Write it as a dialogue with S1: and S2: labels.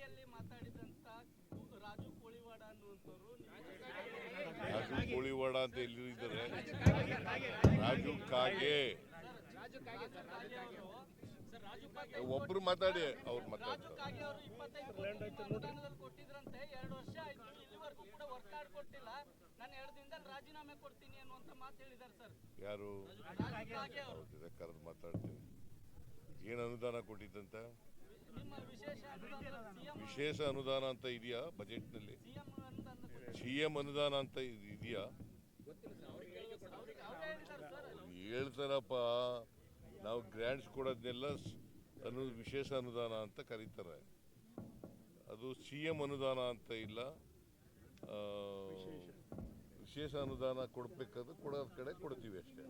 S1: ಹುಬ್ಬಳ್ಳಿಯಲ್ಲಿ ಮಾತಾಡಿದಂತ ರಾಜು ಕೋಳಿವಾಡ ಅನ್ನುವಂಥವ್ರು
S2: ರಾಜು ಕೋಳಿವಾಡ ಅಂತ ಎಲ್ಲಿ ಇದ್ದಾರೆ ರಾಜು ಕಾಗೆ ಒಬ್ರು ಮಾತಾಡಿ ಅವ್ರು ಮಾತಾಡ್ತಾರೆ.
S1: ಕೊಟ್ಟಿದ್ರಂತೆ ಎರಡು ವರ್ಷ ಆಯ್ತು. ಇಲ್ಲಿವರೆಗೂ ಕೂಡ ವರ್ಕ್ ಕಾರ್ಡ್ ಕೊಟ್ಟಿಲ್ಲ. ನಾನು ಎರಡು ದಿನದಲ್ಲಿ ರಾಜೀನಾಮೆ ಕೊಡ್ತೀನಿ ಅನ್ನುವಂತ ಮಾತು ಹೇಳಿದ್ದಾರೆ ಸರ್.
S2: ಯಾರು? ಕರೆದು ಮಾತಾಡ್ತೀನಿ. ಏನು ಅನುದಾನ ಕೊಟ್ಟಿದ್ದಂತ?
S1: ವಿಶೇಷ ಅನುದಾನ
S2: ಅಂತ ಇದೆಯಾ ಬಜೆಟ್ನಲ್ಲಿ? ಸಿ ಎಂ ಅನುದಾನ ಅಂತ ಇದ್- ಇದೆಯಾ? ಹೇಳ್ತಾರಪ್ಪ. ನಾವು ಗ್ರ್ಯಾಂಡ್ಸ್ ಕೊಡೋದನ್ನೆಲ್ಲ ಅನು ವಿಶೇಷ ಅನುದಾನ ಅಂತ ಕರೀತಾರೆ. ಅದು ಸಿ ಎಂ ಅನುದಾನ ಅಂತ ಇಲ್ಲ. ವಿಶೇಷ ಅನುದಾನ ಕೊಡ್ಬೇಕಾದ್ರೆ ಕೊಡೋದ್ ಕಡೆ ಕೊಡ್ತೀವಿ ಅಷ್ಟೇ.